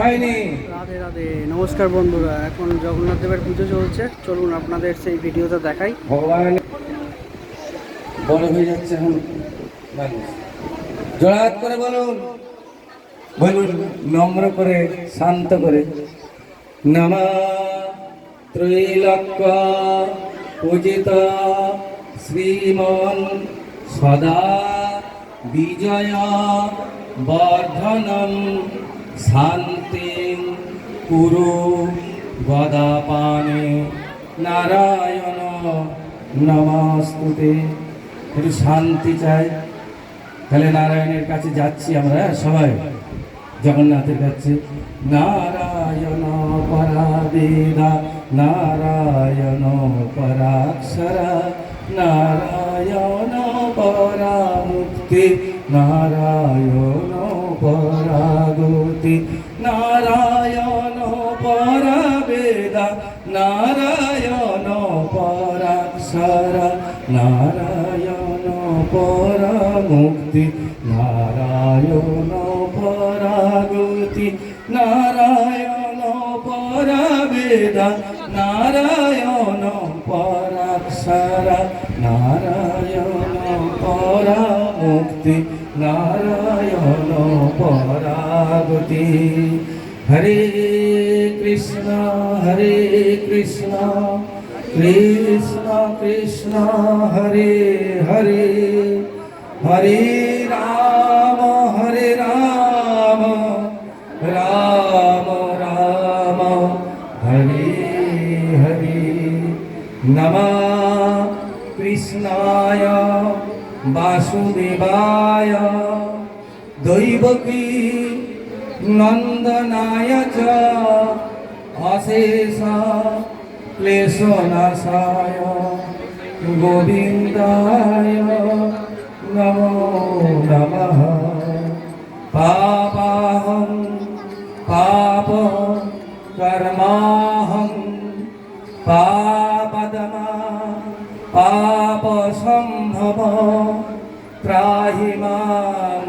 হয়নি। রাধে রাধে। নমস্কার বন্ধুরা এখন জগন্নাথ দেবের পুজো চলছে। চলুন আপনাদের সেই ভিডিওটা দেখাই। ভগবান বড় হয়ে যাচ্ছে এখন। জড়াত করে বলুন। বলুন নম্র করে শান্ত করে। নমা ত্রৈলক্য পূজিত শ্রীমন সদা বিজয় বর্ধনম। শান্তি কুরু গদাপানে নারায়ণ নমস্তুতে। একটু শান্তি চাই। তাহলে নারায়ণের কাছে যাচ্ছি আমরা হ্যাঁ, সবাই? জগন্নাথের কাছে। নারায়ণ পরাবেদা নারায়ণ পরাক্ষরা। নারায়ণ পরা পরামুক্তি নারায়ণ পরাগতি নারায়ণ পরাবেদা নারায়ণ পরাক্ষরা নারায়ণ পরামুক্তি নারায়ণ পরাগতি নারায়ণ পরাবেদা নারায়ণ পরাক্ষরা নারায়ণ পরামুক্তি, নারায়ণ পরাগতি। হরে কৃষ্ণ হরে কৃষ্ণ কৃষ্ণ কৃষ্ণ, হরে হরে। হরে রাম হরে রাম রাম রাম, হরে হরে। নমা কৃষ্ণায় বাসুদেবায় দৈবকী নন্দনায় চ অশেষ ক্লেশনাশায় গোবিন্দায় নমো নমঃ। পাপাহং পাপ কর্মাহং পাপদমা পাপ সম্ভব ত্রাহি মাম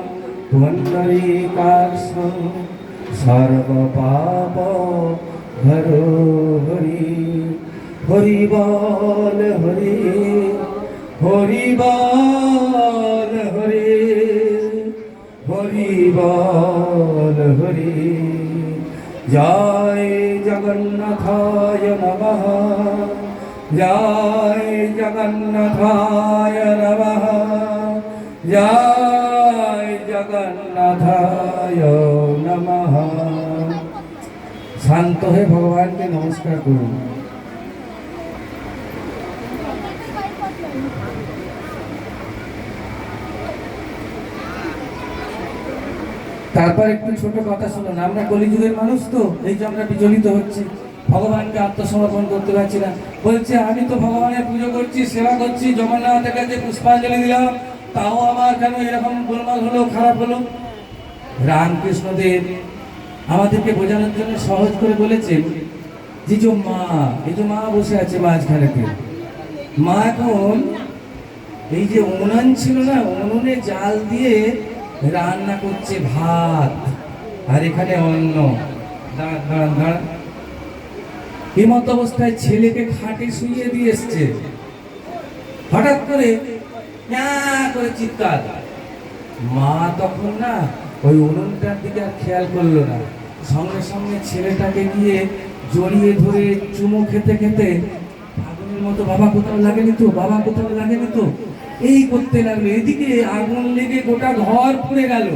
পুণ্ডরীকাক্ষ সর্বপাপ হরো হরি হরি বল হরি হরি বল হরি হরি বল হরি জয় জগন্নাথায় নমঃ জয় জগন্নাথায় নমঃ। জয় জগন্নাথায় নমঃ। শান্ত হয়ে ভগবানকে নমস্কার করুন। তারপর একটু ছোট কথা শুনুন আমরা কলিযুগের মানুষ তো, এই যে আমরা বিচলিত হচ্ছি। ভগবানকে আত্মসমর্পণ করতে পারছি না বলছে, আমি তো ভগবানের পুজো করছি, সেবা করছি, জগন্নাথের কাছে পুষ্পাঞ্জলি দিলাম। তাও আমার কেন এরকম গোলমাল হলো, খারাপ হলো? রামকৃষ্ণদেব আমাদেরকে বোঝানোর জন্য সহজ করে বলেছেন যে যে মা, এই যে মা বসে আছে মাঝখানেতে, মা এখন এই যে উনুন ছিল না, উনুনে জাল দিয়ে রান্না করছে ভাত, আর এখানে অন্ন। দাঁড়ান দাঁড়ান দাঁড়ান। হিমত অবস্থায় ছেলেকে খাটে শুইয়ে দিয়ে এসছে। হঠাৎ করে করে চিৎকার। মা তখন না ওই উনুনটার দিকে আর খেয়াল করল না। সঙ্গে সঙ্গে ছেলেটাকে গিয়ে জড়িয়ে ধরে চুমো খেতে খেতে, আগুনের মতো বাবা কোথাও লাগেনি তো? বাবা কোথাও লাগেনি তো? এই করতে লাগল। এদিকে আগুন লেগে গোটা ঘর পুড়ে গেল।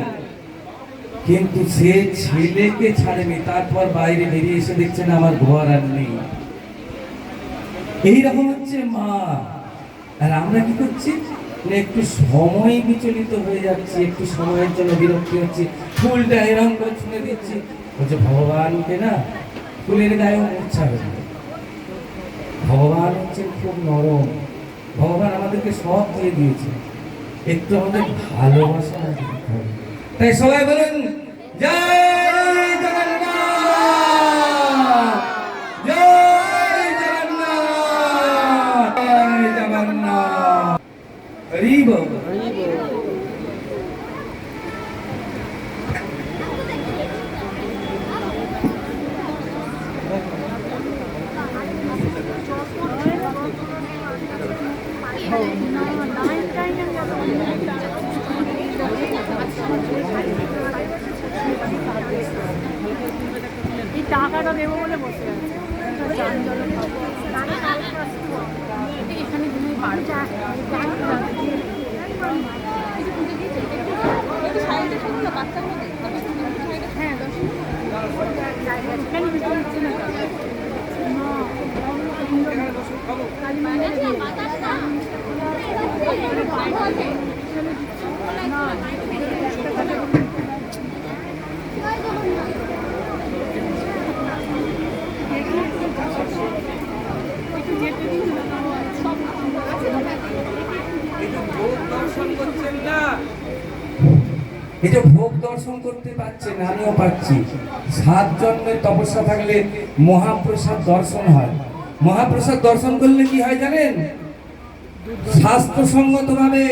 কিন্তু সে ছেলেকে ছাড়েনি, তারপর বাইরে বেরিয়ে এসে দেখছেন আমার ঘর আর নেই। এইরকম হচ্ছে মা। আর আমরা কি করছি? একটু সময় বিচলিত হয়ে যাচ্ছি, একটু সময়ের জন্য বিরক্তি হচ্ছে। ফুলটা এরকম করে ছুঁড়ে দিচ্ছি। বলছে, ভগবানকে না, ফুলের গায়ে মূর্ছা হবে ভগবান হচ্ছে খুব নরম। ভগবান আমাদেরকে সব দিয়ে দিয়েছে। একটু আমাদের ভালোবাসা দিতে হবে। তাই সবাই বলুন জয় জগন্নাথ! জয় জগন্নাথ! জয় জগন্নাথ। টাকাটা দেবো বলে বসে আছে এখানে তুমি পারবে হ্যাঁ দশ না যে ভোগ দর্শন করতে পাচ্ছেন আমিও পাচ্ছি সাত জন্মের তপস্যা থাকলে মহাপ্রসাদ দর্শন হয়। মহাপ্রসাদ দর্শন করলে কি হয় জানেন? স্বাস্থ্যসঙ্গত ভাবে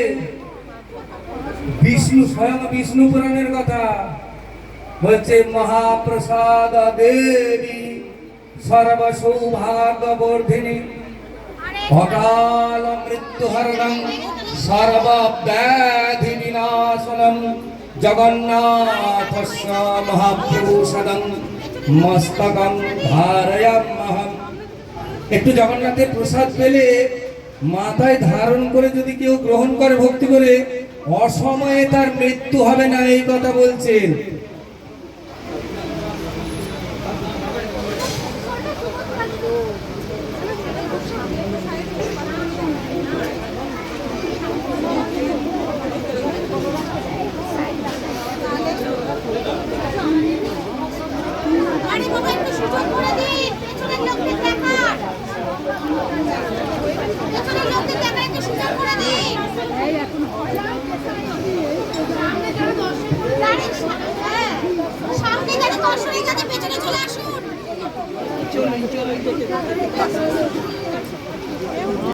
বিষ্ণু, স্বয়ং বিষ্ণু পুরাণের কথা। বলছে, মহাপ্রসাদ দেবী সর্ব সৌভাগ্যবর্ধিনী অকাল মৃত্যু হরণং সর্বব্যাধি বিনাশনম জগন্নাথস্য মহাপুরুষদং মস্তকং ধারয়ামহম একটু জগন্নাথের প্রসাদ পেলে মাথায় ধারণ করে যদি কেউ গ্রহণ করে ভক্তি করে, অসময়ে তার মৃত্যু হবে না, এই কথা বলছেন। সামনে গেলে দর্শনে গেলে পেছনে চলে আসুন চলুন চলুন